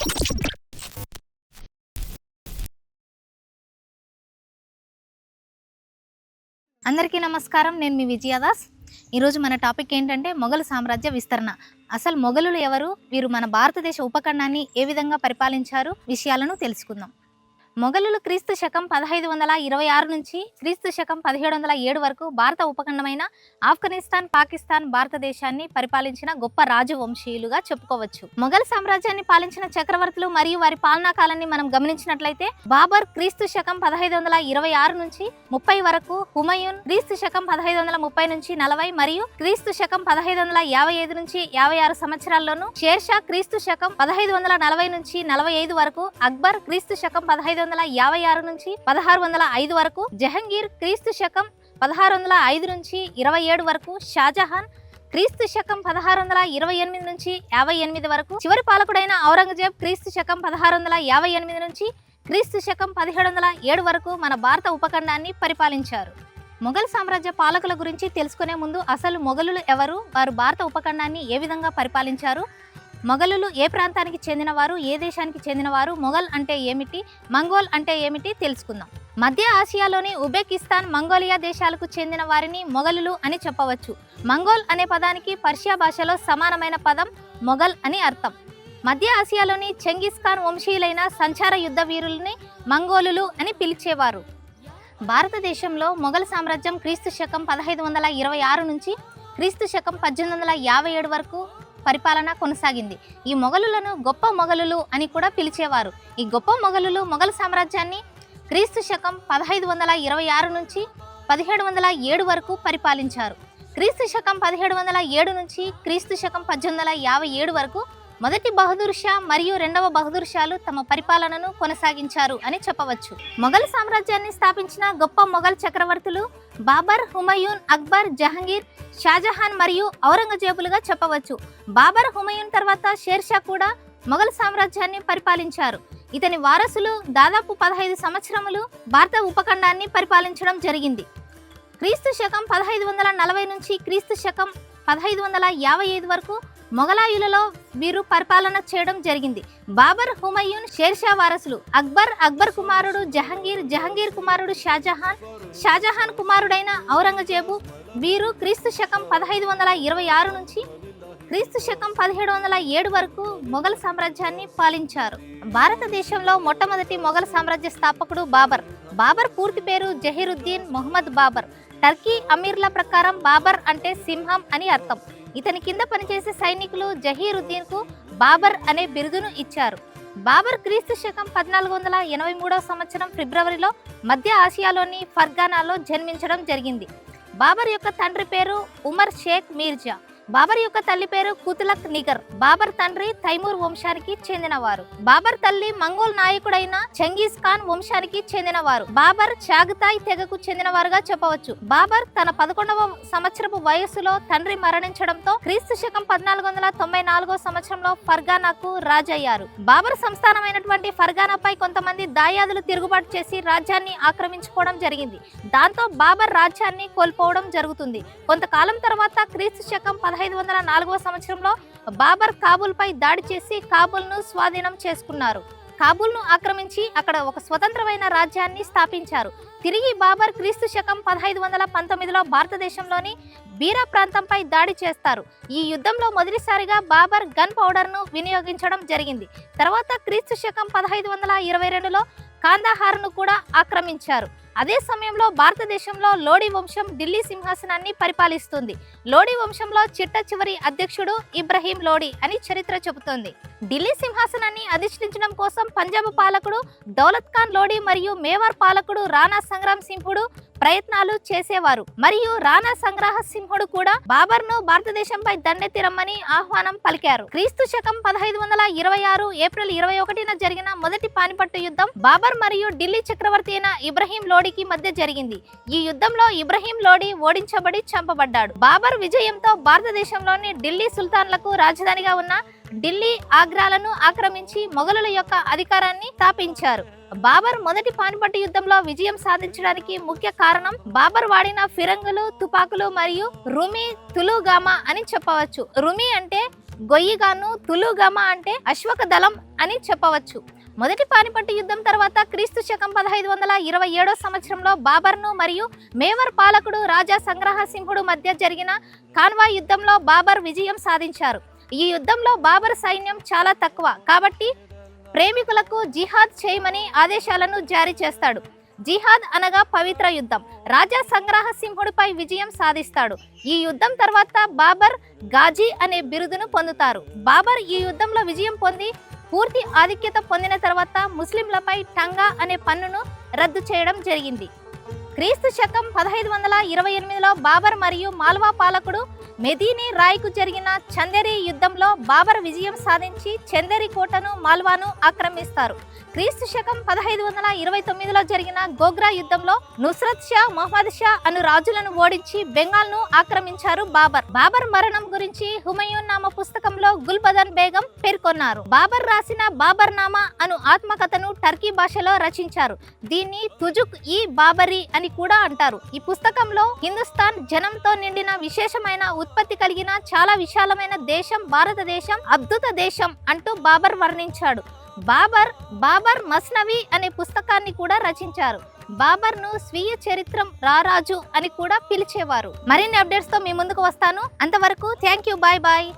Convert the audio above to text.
అందరికీ నమస్కారం నేను మీ విజయదాస్. ఈరోజు మన టాపిక్ ఏంటంటే మొఘలు సామ్రాజ్య విస్తరణ. అసలు మొఘలులు ఎవరు? వీరు మన భారతదేశ ఉపఖండాన్ని ఏ విధంగా పరిపాలించారు? విషయాలను తెలుసుకుందాం. మొఘలులు క్రీస్తు శకం పదహైదు వందల ఇరవై ఆరు నుంచి క్రీస్తు శకం పదిహేడు వందల ఏడు వరకు భారత ఉపఖండమైన ఆఫ్ఘనిస్తాన్ పాకిస్తాన్ భారతదేశాన్ని పరిపాలించిన గొప్ప రాజు వంశీయులుగా చెప్పుకోవచ్చు. మొఘల్ సామ్రాజ్యాన్ని పాలించిన చక్రవర్తులు మరియు వారి పాలనా కాలాన్ని మనం గమనించినట్లయితే బాబర్ క్రీస్తు శకం పదహైదు వందల ఇరవై ఆరు నుంచి ముప్పై వరకు హుమయూన్ క్రీస్తు శకం పదహైదు వందల ముప్పై నుంచి నలభై మరియు క్రీస్తు శకం పదహైదు వందల యాభై ఐదు నుంచి యాభై ఆరు సంవత్సరాల్లోనూ షేర్షా క్రీస్తు శకం పదహైదు వందల నలభై నుంచి నలభై ఐదు వరకు అక్బర్ క్రీస్తు శకం పదహైదు వందల యాభై ఆరు నుంచి పదహారు వందల ఐదు వరకు జహంగీర్ క్రీస్తు శకం పదహారు వందల ఐదు నుంచి ఇరవై ఏడు వరకు షాజహాన్ క్రీస్తు శకం పదహారు వందల ఇరవై ఎనిమిది నుంచి యాభై ఎనిమిది వరకు చివరి పాలకుడైన ఔరంగజేబ్ క్రీస్తు శకం పదహారు వందల యాభై ఎనిమిది నుంచి క్రీస్తు శకం పదిహేడు వందల ఏడు వరకు మన భారత ఉపఖండాన్ని పరిపాలించారు. మొఘల్ సామ్రాజ్య పాలకుల గురించి తెలుసుకునే ముందు అసలు మొఘలులు ఎవరు? వారు భారత ఉపఖండాన్ని ఏ విధంగా పరిపాలించారు? మొఘలులు ఏ ప్రాంతానికి చెందినవారు ఏ దేశానికి చెందినవారు మొఘల్ అంటే ఏమిటి మంగోల్ అంటే ఏమిటి తెలుసుకుందాం. మధ్య ఆసియాలోని ఉబెకిస్తాన్ మంగోలియా దేశాలకు చెందిన వారిని మొఘలులు అని చెప్పవచ్చు. మంగోల్ అనే పదానికి పర్షియా భాషలో సమానమైన పదం మొఘల్ అని అర్థం. మధ్య ఆసియాలోని చెంగిస్ ఖాన్ వంశీయులైన సంచార యుద్ధ వీరుల్ని మంగోలులు అని పిలిచేవారు. భారతదేశంలో మొఘల్ సామ్రాజ్యం క్రీస్తు శకం పదహైదు వందల ఇరవై ఆరు నుంచి క్రీస్తు శకం పద్దెనిమిది వందల యాభై ఏడు వరకు పరిపాలన కొనసాగింది. ఈ మొఘలులను గొప్ప మొఘలులు అని కూడా పిలిచేవారు. ఈ గొప్ప మొఘలులు మొఘల్ సామ్రాజ్యాన్ని క్రీస్తు శకం పదహైదు వందల ఇరవై ఆరు నుంచి పదిహేడు వందల ఏడు వరకు పరిపాలించారు. క్రీస్తు శకం పదిహేడు వందల ఏడు నుంచి క్రీస్తు శకం పద్దెనిమిది వందల యాభై ఏడు వరకు మొదటి బహదూర్ షా మరియు రెండవ బహదూర్ షాలు తమ పరిపాలనను కొనసాగించారు అని చెప్పవచ్చు. మొఘల్ సామ్రాజ్యాన్ని స్థాపించిన గొప్ప మొఘల్ చక్రవర్తులు బాబర్ హుమయూన్ అక్బర్ జహంగీర్ షాజహాన్ మరియు ఔరంగజేబులుగా చెప్పవచ్చు. బాబర్ హుమయూన్ తర్వాత షేర్షా కూడా మొఘల్ సామ్రాజ్యాన్ని పరిపాలించారు. ఇతని వారసులు దాదాపు పదహైదు సంవత్సరములు భారత ఉపఖండాన్ని పరిపాలించడం జరిగింది. క్రీస్తు శకం పదహైదు వందల నలభై నుంచి క్రీస్తు శకం పదహైదు వందల యాభై ఐదు వరకు మొఘలాయులలో వీరు పరిపాలన చేయడం జరిగింది. బాబర్ హుమయూన్ షేర్షా వారసులు అక్బర్ అక్బర్ కుమారుడు జహంగీర్ జహంగీర్ కుమారుడు షాజహాన్ షాజహాన్ కుమారుడైన ఔరంగజేబు వీరు క్రీస్తు శకం పదహైదు వందల ఇరవై ఆరు నుంచి క్రీస్తు శకం పదిహేడు వందల ఏడు వరకు మొఘల్ సామ్రాజ్యాన్ని పాలించారు. భారతదేశంలో మొట్టమొదటి మొఘల్ సామ్రాజ్య స్థాపకుడు బాబర్. బాబర్ పూర్తి పేరు జహీరుద్దీన్ మొహమ్మద్ బాబర్. టర్కీ అమీర్ల ప్రకారం బాబర్ అంటే సింహం అని అర్థం. ఇతని కింద పనిచేసే సైనికులు జహీరుద్దీన్కు బాబర్ అనే బిరుదును ఇచ్చారు. బాబర్ క్రీస్తు శకం పద్నాలుగు వందల ఎనభై మూడవ సంవత్సరం ఫిబ్రవరిలో మధ్య ఆసియాలోని ఫర్గానాలో జన్మించడం జరిగింది. బాబర్ యొక్క తండ్రి పేరు ఉమర్ షేక్ మీర్జా. బాబర్ యొక్క తల్లి పేరు కుతులక్ నిగర్. బాబర్ తండ్రి తైమూర్ వంశానికి చెందినవారు. బాబర్ తల్లి మంగోల్ నాయకుడైన చెంగీస్ ఖాన్ వంశానికి చెందినవారు. బాబర్ చాగతాయ్ తెగకు చెందినవారుగా చెప్పవచ్చు. బాబర్ తన పదకొండవ సంవత్సరపు వయస్సులో తండ్రి మరణించడంతో క్రీస్తు శకం పద్నాలుగు వందల తొంభై నాలుగో సంవత్సరంలో ఫర్గానాకు రాజయ్యారు. బాబర్ సంస్థానమైనటువంటి ఫర్గానాపై కొంతమంది దాయాదులు తిరుగుబాటు చేసి రాజ్యాన్ని ఆక్రమించుకోవడం జరిగింది. దాంతో బాబర్ రాజ్యాన్ని కోల్పోవడం జరుగుతుంది. కొంతకాలం తర్వాత క్రీస్తు శకం పదహైదు వందల నాలుగవ సంవత్సరంలో బాబర్ కాబూల్పై దాడి చేసి కాబూల్ను స్వాధీనం చేసుకున్నారు. కాబూల్ను ఆక్రమించి అక్కడ ఒక స్వతంత్రమైన రాజ్యాన్ని స్థాపించారు. తిరిగి బాబర్ క్రీస్తు శకం పదహైదు వందల పంతొమ్మిదిలో భారతదేశంలోని బీరా ప్రాంతంపై దాడి చేస్తారు. ఈ యుద్ధంలో మొదటిసారిగా బాబర్ గన్ పౌడర్ను వినియోగించడం జరిగింది. తర్వాత క్రీస్తు శకం పదహైదు వందల ఇరవై రెండులో కాందాహార్ను కూడా ఆక్రమించారు. అదే సమయంలో భారతదేశంలో లోడి వంశం ఢిల్లీ సింహాసనాన్ని పరిపాలిస్తుంది. లోడి వంశంలో చిట్ట చివరి అధ్యక్షుడు ఇబ్రహీం లోడి అని చరిత్ర చెబుతోంది. ఢిల్లీ సింహాసనాన్ని అధిష్ఠించడం కోసం పంజాబ్ పాలకుడు దౌలత్ ఖాన్ లోడి మరియు మేవార్ పాలకుడు రాణా సంగ్రామ్ సింహుడు ప్రయత్నాలు చేసేవారు. మరియు రాణా సంగ్రహ సింహుడు కూడా బాబర్ను భారతదేశంపై దండెత్తి రమ్మని ఆహ్వానం పలికారు. క్రీస్తు శకం పదహైదు వందల ఇరవై ఆరు ఏప్రిల్ ఇరవై ఒకటిన జరిగిన మొదటి పానిపట్టు యుద్ధం బాబర్ మరియు ఢిల్లీ చక్రవర్తి అయిన ఇబ్రహీం లోడికి మధ్య జరిగింది. ఈ యుద్ధంలో ఇబ్రహీం లోడి ఓడించబడి చంపబడ్డాడు. బాబర్ విజయంతో భారతదేశంలోని ఢిల్లీ సుల్తాన్లకు రాజధానిగా ఉన్న ఢిల్లీ ఆగ్రాలను ఆక్రమించి మొఘలుల యొక్క అధికారాన్ని స్థాపించారు. బాబర్ మొదటి పానిపట్టు యుద్ధంలో విజయం సాధించడానికి ముఖ్య కారణం బాబర్ వాడిన ఫిరంగులు తుపాకులు మరియు రుమి తులుగామా అని చెప్పవచ్చు. రుమి అంటే గొయ్యిగాను తులుగామా అంటే అశ్వక దళం అని చెప్పవచ్చు. మొదటి పానిపట్టు యుద్ధం తర్వాత క్రీస్తు శకం పదహైదు వందల ఇరవై ఏడో సంవత్సరంలో బాబర్ను మరియు మేవర్ పాలకుడు రాజా సంగ్రహసింహుడు మధ్య జరిగిన కాన్వా యుద్ధంలో బాబర్ విజయం సాధించారు. ఈ యుద్ధంలో బాబర్ సైన్యం చాలా తక్కువ. కాబట్టి ప్రేమికులకు జిహాద్ చేయమని ఆదేశాలను జారీ చేస్తాడు. జిహాద్ అనగా పవిత్ర యుద్ధం. రాజా సంగ్రహ సింహుడిపై విజయం సాధిస్తాడు. ఈ యుద్ధం తర్వాత బాబర్ గాజీ అనే బిరుదును పొందుతారు. బాబర్ ఈ యుద్ధంలో విజయం పొంది పూర్తి ఆధిక్యత పొందిన తర్వాత ముస్లింలపై టంగా అనే పన్నును రద్దు చేయడం జరిగింది. క్రీస్తు శకం పదహైదు వందల ఇరవై ఎనిమిదిలో బాబర్ మరియు మాల్వా పాలకుడు మెదీని రాయ్కు జరిగిన చందేరి యుద్ధంలో బాబర్ విజయం సాధించి చందేరి కోటను మాల్వాను ఆక్రమిస్తారు. క్రీస్తు శకం పదహైదు వందల ఇరవై తొమ్మిదిలో జరిగిన గోగ్రా యుద్ధంలో నుస్రత్ షా మొహమ్మద్ షా అను రాజులను ఓడించి బెంగాల్ను ఆక్రమించారు బాబర్. బాబర్ మరణం గురించి హుమయూన్ నామ పుస్తకంలో గుల్బదన్ బేగం పేర్కొన్నారు. బాబర్ రాసిన బాబర్ నామా అను ఆత్మకథను టర్కీ భాషలో రచించారు. దీన్ని తుజుక్ ఈ బాబరి అని కూడా అంటారు. ఈ పుస్తకంలో హిందుస్థాన్ జనంతో నిండిన విశేషమైన ఉత్పత్తి కలిగిన చాలా విశాలమైన దేశం భారతదేశం అద్భుత దేశం అంటూ బాబర్ వర్ణించాడు. బాబర్ బాబర్ మస్నవి అనే పుస్తకాన్ని కూడా రచించారు. బాబర్ను స్వీయ చరిత్రం రారాజు అని కూడా పిలిచేవారు. మరిన్ని అప్డేట్స్తో మీ ముందుకు వస్తాను. అంతవరకు థ్యాంక్ యూ బాయ్ బాయ్.